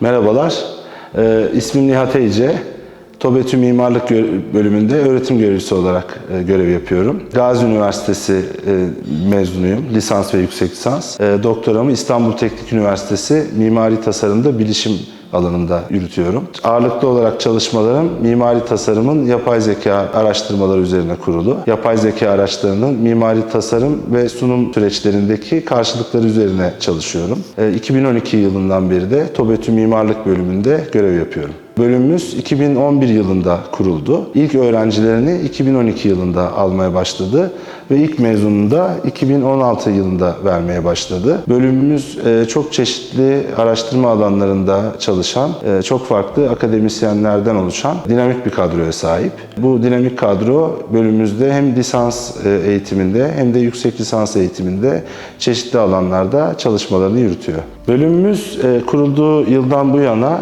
Merhabalar, ee, ismim Nihat Eyce. TOBETÜ Mimarlık bölümünde öğretim görevlisi olarak e, görev yapıyorum. Gazi Üniversitesi e, mezunuyum, lisans ve yüksek lisans. E, doktoramı İstanbul Teknik Üniversitesi Mimari Tasarımda Bilişim alanında yürütüyorum. Ağırlıklı olarak çalışmalarım mimari tasarımın yapay zeka araştırmaları üzerine kurulu. Yapay zeka araçlarının mimari tasarım ve sunum süreçlerindeki karşılıkları üzerine çalışıyorum. E, 2012 yılından beri de TOBETÜ Mimarlık bölümünde görev yapıyorum. Bölümümüz 2011 yılında kuruldu. İlk öğrencilerini 2012 yılında almaya başladı ve ilk mezununu da 2016 yılında vermeye başladı. Bölümümüz e, çok çeşitli araştırma alanlarında çalışan, e, çok farklı akademisyenlerden oluşan dinamik bir kadroya sahip. Bu dinamik kadro bölümümüzde hem lisans e, eğitiminde hem de yüksek lisans eğitiminde çeşitli alanlarda çalışmalarını yürütüyor. Bölümümüz kurulduğu yıldan bu yana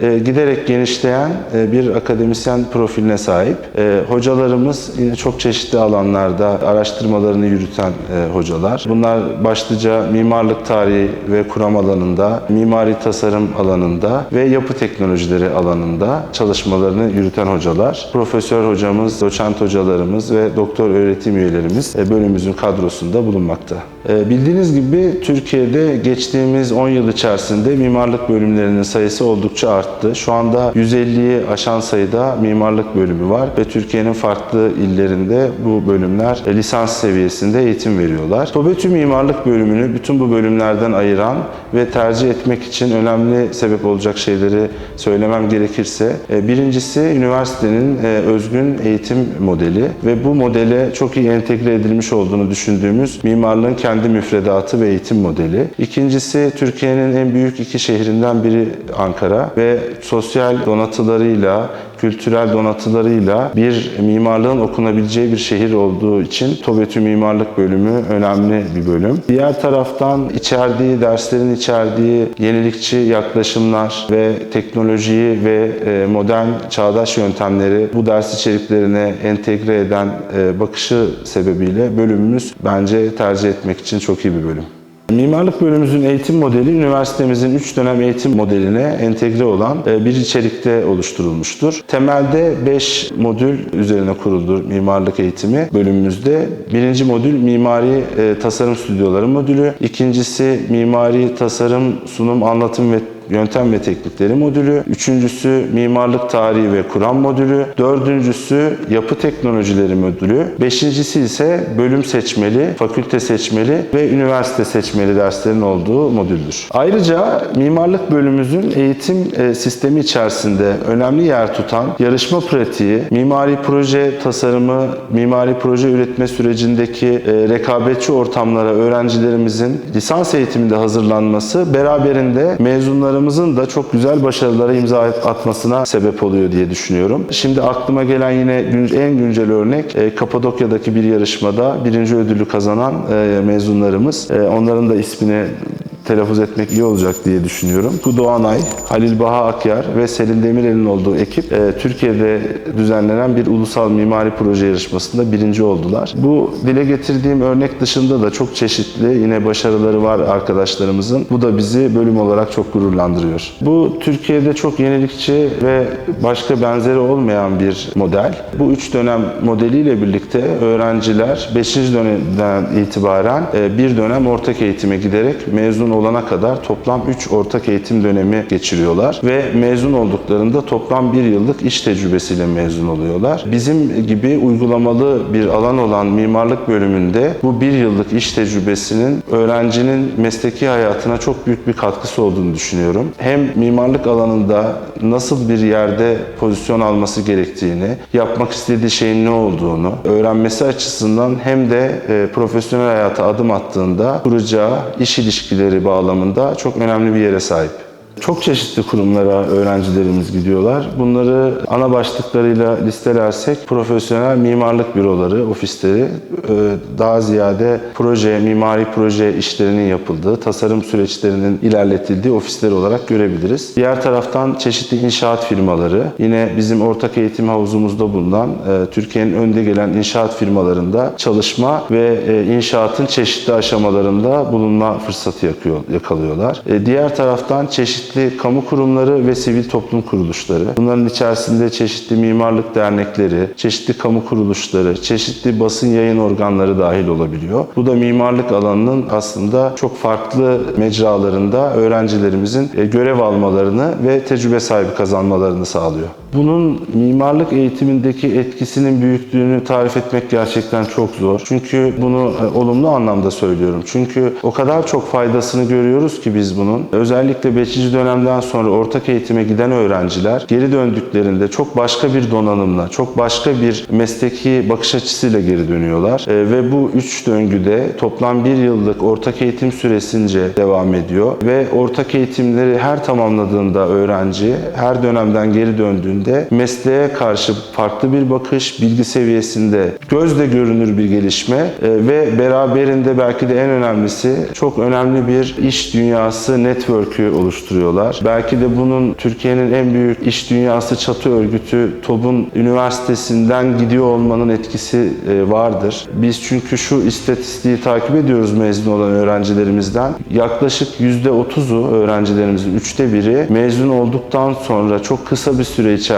giderek genişleyen e, bir akademisyen profiline sahip. E, Hocalarımız yine çok çeşitli alanlarda araştırmalarını yürüten e, hocalar. Bunlar başlıca mimarlık tarihi ve kuram alanında, mimari tasarım alanında ve yapı teknolojileri alanında çalışmalarını yürüten hocalar. Profesör hocamız, doçent hocalarımız ve doktor öğretim üyelerimiz e, bölümümüzün kadrosunda bulunmakta. E, Bildiğiniz gibi Türkiye'de geçtiğimiz 10 yıl içerisinde mimarlık bölümlerinin sayısı oldukça arttı. Şu anda 150'yi aşan sayıda mimarlık bölümü var ve Türkiye'nin farklı illerinde bu bölümler e, lisans seviyesinde eğitim veriyorlar. TOBETÜ Mimarlık bölümünü bütün bu bölümlerden ayıran ve tercih etmek için önemli sebep olacak şeyleri söylemem gerekirse e, birincisi üniversitenin e, özgün eğitim modeli ve bu modele çok iyi entegre edilmiş olduğunu düşündüğümüz mimarlığın kendi müfredatı ve eğitim modeli. İkincisi Türkiye'nin en büyük iki şehrinden biri Ankara ve sosyal donatılarıyla kültürel donatılarıyla bir mimarlığın okunabileceği bir şehir olduğu için TOBETÜ Mimarlık Bölümü önemli bir bölüm. Diğer taraftan içerdiği, derslerin içerdiği yenilikçi yaklaşımlar ve teknolojiyi ve e, modern çağdaş yöntemleri bu ders içeriklerine entegre eden e, bakışı sebebiyle bölümümüz bence tercih etmek için çok iyi bir bölüm. Mimarlık bölümümüzün eğitim modeli üniversitemizin 3 dönem eğitim modeline entegre olan e, bir içerikte oluşturulmuştur. Temelde 5 modül üzerine kuruldur mimarlık eğitimi bölümümüzde. Birinci modül mimari e, tasarım stüdyoları modülü. İkincisi mimari tasarım, sunum, anlatım ve Yöntem ve Teknikleri modülü, üçüncüsü Mimarlık Tarihi ve Kuram modülü, dördüncüsü Yapı Teknolojileri modülü, beşincisi ise bölüm seçmeli, fakülte seçmeli ve üniversite seçmeli derslerin olduğu modüldür. Ayrıca mimarlık bölümümüzün eğitim e, sistemi içerisinde önemli yer tutan yarışma pratiği, mimari proje tasarımı, mimari proje üretme sürecindeki e, rekabetçi ortamlara öğrencilerimizin lisans eğitiminde hazırlanması beraberinde mezunlarımızın da çok güzel başarılara imza atmasına sebep oluyor diye düşünüyorum. Şimdi aklıma gelen yine en güncel örnek e, Kapadokya'daki bir yarışmada birinci ödülü kazanan e, mezunlarımız. E, Onların da ismini telaffuz etmek iyi olacak diye düşünüyorum. Bu Doğanay, Halil Baha Akyar ve Selin Demirel'in olduğu ekip e, Türkiye'de düzenlenen bir ulusal mimari proje yarışmasında birinci oldular. Bu dile getirdiğim örnek dışında da çok çeşitli yine başarıları var arkadaşlarımızın. Bu da bizi bölüm olarak çok gururlandırıyor. Bu Türkiye'de çok yenilikçi ve başka benzeri olmayan bir model. Bu üç dönem modeliyle birlikte öğrenciler 5. dönemden itibaren e, bir dönem ortak eğitime giderek mezun olana kadar toplam 3 ortak eğitim dönemi geçiriyorlar ve mezun olduklarında toplam bir yıllık iş tecrübesiyle mezun oluyorlar. Bizim gibi uygulamalı bir alan olan mimarlık bölümünde bu bir yıllık iş tecrübesinin öğrencinin mesleki hayatına çok büyük bir katkısı olduğunu düşünüyorum. Hem mimarlık alanında nasıl bir yerde pozisyon alması gerektiğini, yapmak istediği şeyin ne olduğunu öğrenmesi açısından hem de e, profesyonel hayata adım attığında kuracağı iş ilişkileri bağlamında çok önemli bir yere sahip. Çok çeşitli kurumlara öğrencilerimiz gidiyorlar. Bunları ana başlıklarıyla listelersek profesyonel mimarlık büroları, ofisleri e, daha ziyade proje, mimari proje işlerinin yapıldığı, tasarım süreçlerinin ilerletildiği ofisler olarak görebiliriz. Diğer taraftan çeşitli inşaat firmaları, yine bizim ortak eğitim havuzumuzda bulunan e, Türkiye'nin önde gelen inşaat firmalarında çalışma ve e, inşaatın çeşitli aşamalarında bulunma fırsatı yakalıyorlar. Diğer taraftan çeşitli çeşitli kamu kurumları ve sivil toplum kuruluşları. Bunların içerisinde çeşitli mimarlık dernekleri, çeşitli kamu kuruluşları, çeşitli basın yayın organları dahil olabiliyor. Bu da mimarlık alanının aslında çok farklı mecralarında öğrencilerimizin e, görev almalarını ve tecrübe sahibi kazanmalarını sağlıyor. Bunun mimarlık eğitimindeki etkisinin büyüklüğünü tarif etmek gerçekten çok zor. Çünkü bunu e, olumlu anlamda söylüyorum. Çünkü o kadar çok faydasını görüyoruz ki biz bunun. Özellikle 5. dönemden sonra ortak eğitime giden öğrenciler geri döndüklerinde çok başka bir donanımla, çok başka bir mesleki bakış açısıyla geri dönüyorlar. E, Ve bu üç döngüde toplam bir yıllık ortak eğitim süresince devam ediyor. Ve ortak eğitimleri her tamamladığında öğrenci, her dönemden geri döndüğünde mesleğe karşı farklı bir bakış, bilgi seviyesinde gözle görünür bir gelişme e, ve beraberinde belki de en önemlisi çok önemli bir iş dünyası network'ü oluşturuyorlar. Belki de bunun Türkiye'nin en büyük iş dünyası çatı örgütü TOB'un üniversitesinden gidiyor olmanın etkisi e, vardır. Biz çünkü şu istatistiği takip ediyoruz mezun olan öğrencilerimizden. Yaklaşık %30'u öğrencilerimizin üçte biri mezun olduktan sonra çok kısa bir süre içerisinde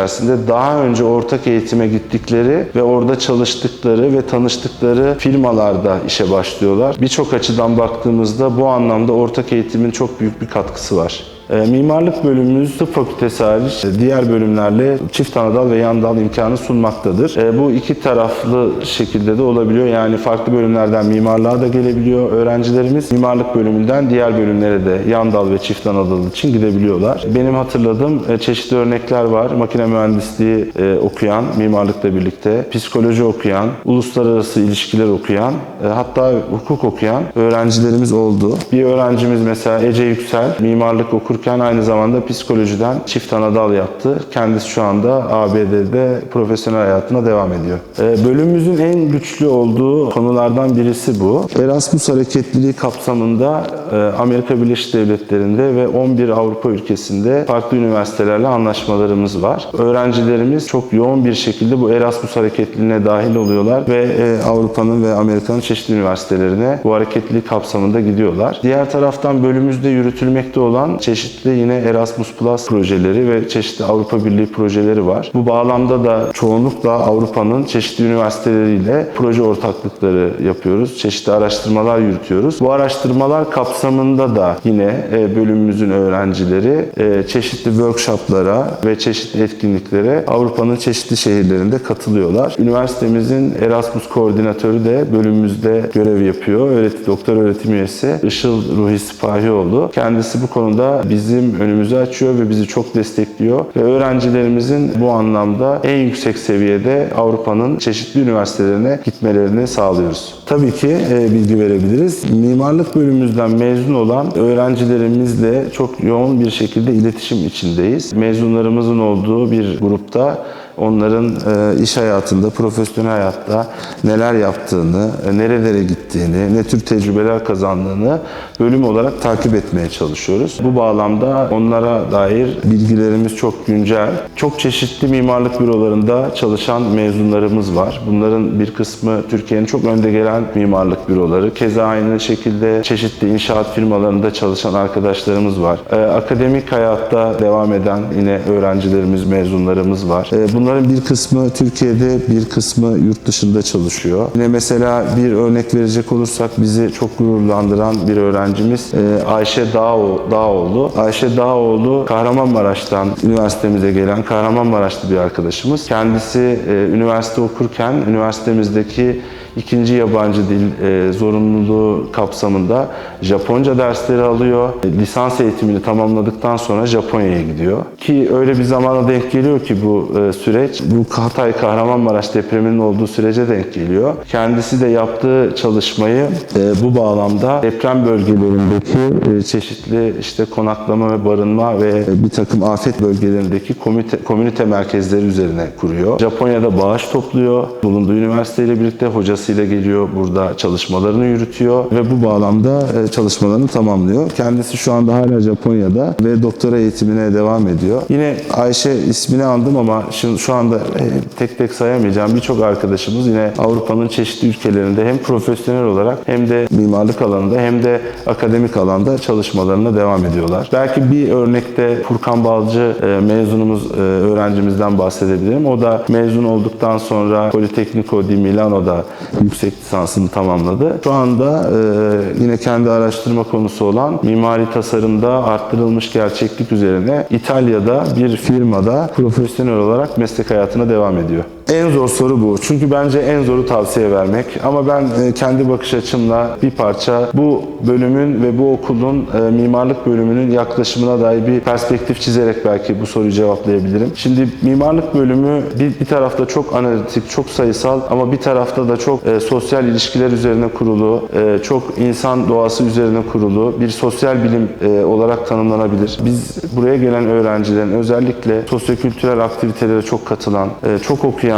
daha önce ortak eğitime gittikleri ve orada çalıştıkları ve tanıştıkları firmalarda işe başlıyorlar. Birçok açıdan baktığımızda bu anlamda ortak eğitimin çok büyük bir katkısı var. E, Mimarlık bölümümüz tıp fakültesi hariç e, diğer bölümlerle çift anadal ve yan dal imkanı sunmaktadır. E, Bu iki taraflı şekilde de olabiliyor. Yani farklı bölümlerden mimarlığa da gelebiliyor öğrencilerimiz. Mimarlık bölümünden diğer bölümlere de yan dal ve çift anadal için gidebiliyorlar. Benim hatırladığım e, çeşitli örnekler var. Makine mühendisliği e, okuyan, mimarlıkla birlikte, psikoloji okuyan, uluslararası ilişkiler okuyan, hatta hukuk okuyan öğrencilerimiz oldu. Bir öğrencimiz mesela Ece Yüksel, mimarlık okurken aynı zamanda psikolojiden çift anadal yaptı. Kendisi şu anda ABD'de profesyonel hayatına devam ediyor. E, Bölümümüzün en güçlü olduğu konulardan birisi bu. Erasmus hareketliliği kapsamında e, Amerika Birleşik Devletleri'nde ve 11 Avrupa ülkesinde farklı üniversitelerle anlaşmalarımız var. Öğrencilerimiz çok yoğun bir şekilde bu Erasmus hareketliliğine dahil oluyorlar ve e, Avrupa'nın ve Amerika'nın çeşitli üniversitelerine bu hareketlilik kapsamında gidiyorlar. Diğer taraftan bölümümüzde yürütülmekte olan çeşitli yine Erasmus Plus projeleri ve çeşitli Avrupa Birliği projeleri var. Bu bağlamda da çoğunlukla Avrupa'nın çeşitli üniversiteleriyle proje ortaklıkları yapıyoruz. Çeşitli araştırmalar yürütüyoruz. Bu araştırmalar kapsamında da yine e, bölümümüzün öğrencileri e, çeşitli workshoplara ve çeşitli etkinliklere Avrupa'nın çeşitli şehirlerinde katılıyorlar. Üniversitemizin Erasmus koordinatörü de bölümümüzde görev yapıyor. Öğreti, doktor öğretim üyesi Işıl Ruhi Sipahioğlu. Kendisi bu konuda bizim önümüzü açıyor ve bizi çok destekliyor. Ve öğrencilerimizin bu anlamda en yüksek seviyede Avrupa'nın çeşitli üniversitelerine gitmelerini sağlıyoruz. Tabii ki e, bilgi verebiliriz. Mimarlık bölümümüzden mezun olan öğrencilerimizle çok yoğun bir şekilde iletişim içindeyiz. Mezunlarımızın olduğu bir grupta onların e, iş hayatında, profesyonel hayatta neler yaptığını, e, nerelere gittiğini, ne tür tecrübeler kazandığını bölüm olarak takip etmeye çalışıyoruz. Bu bağlamda onlara dair bilgilerimiz çok güncel. Çok çeşitli mimarlık bürolarında çalışan mezunlarımız var. Bunların bir kısmı Türkiye'nin çok önde gelen mimarlık büroları. Keza aynı şekilde çeşitli inşaat firmalarında çalışan arkadaşlarımız var. E, akademik hayatta devam eden yine öğrencilerimiz, mezunlarımız var. E, Bunların bir kısmı Türkiye'de, bir kısmı yurt dışında çalışıyor. Yine mesela bir örnek verecek olursak bizi çok gururlandıran bir öğrencimiz e, Ayşe Dağo- Dağoğlu. Ayşe Dağoğlu Kahramanmaraş'tan üniversitemize gelen Kahramanmaraşlı bir arkadaşımız. Kendisi e, üniversite okurken üniversitemizdeki ikinci yabancı dil e, zorunluluğu kapsamında Japonca dersleri alıyor. E, Lisans eğitimini tamamladıktan sonra Japonya'ya gidiyor. Ki öyle bir zamana denk geliyor ki bu e, süreç, bu Hatay Kahramanmaraş depreminin olduğu sürece denk geliyor. Kendisi de yaptığı çalışmayı e, bu bağlamda deprem bölgelerindeki e, çeşitli işte konaklama ve barınma ve bir takım afet bölgelerindeki komite, komünite merkezleri üzerine kuruyor. Japonya'da bağış topluyor. Bulunduğu üniversiteyle birlikte hocası başarısıyla geliyor, burada çalışmalarını yürütüyor ve bu bağlamda e, çalışmalarını tamamlıyor. Kendisi şu anda hala Japonya'da ve doktora eğitimine devam ediyor. Yine Ayşe ismini andım ama şimdi şu anda e, tek tek sayamayacağım birçok arkadaşımız yine Avrupa'nın çeşitli ülkelerinde hem profesyonel olarak hem de mimarlık alanında hem de akademik alanda çalışmalarına devam ediyorlar. Belki bir örnekte Furkan Balcı e, mezunumuz, öğrencimizden bahsedebilirim. O da mezun olduktan sonra Politecnico di Milano'da yüksek lisansını tamamladı. Şu anda e, yine kendi araştırma konusu olan mimari tasarımda arttırılmış gerçeklik üzerine İtalya'da bir firmada profesyonel olarak meslek hayatına devam ediyor. En zor soru bu. Çünkü bence en zoru tavsiye vermek. Ama ben e, kendi bakış açımla bir parça bu bölümün ve bu okulun e, mimarlık bölümünün yaklaşımına dair bir perspektif çizerek belki bu soruyu cevaplayabilirim. Şimdi mimarlık bölümü bir, bir tarafta çok analitik, çok sayısal ama bir tarafta da çok e, sosyal ilişkiler üzerine kurulu, e, çok insan doğası üzerine kurulu bir sosyal bilim e, olarak tanımlanabilir. Biz buraya gelen öğrencilerin özellikle sosyokültürel aktivitelere çok katılan, e, çok okuyan,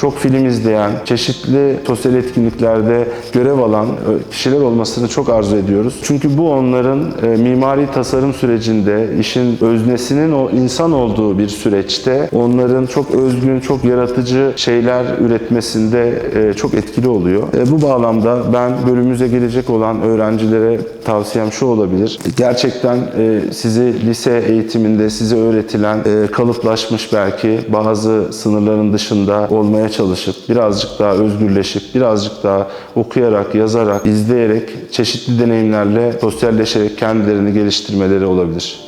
çok film izleyen, çeşitli sosyal etkinliklerde görev alan e, kişiler olmasını çok arzu ediyoruz. Çünkü bu onların e, mimari tasarım sürecinde işin öznesinin o insan olduğu bir süreçte onların çok özgün, çok yaratıcı şeyler üretmesinde e, çok etkili oluyor. Bu bağlamda ben bölümümüze gelecek olan öğrencilere tavsiyem şu olabilir. Gerçekten sizi lise eğitiminde size öğretilen e, kalıplaşmış belki bazı sınırların dışında olmaya çalışıp birazcık daha özgürleşip birazcık daha okuyarak, yazarak, izleyerek çeşitli deneyimlerle sosyalleşerek kendilerini geliştirmeleri olabilir.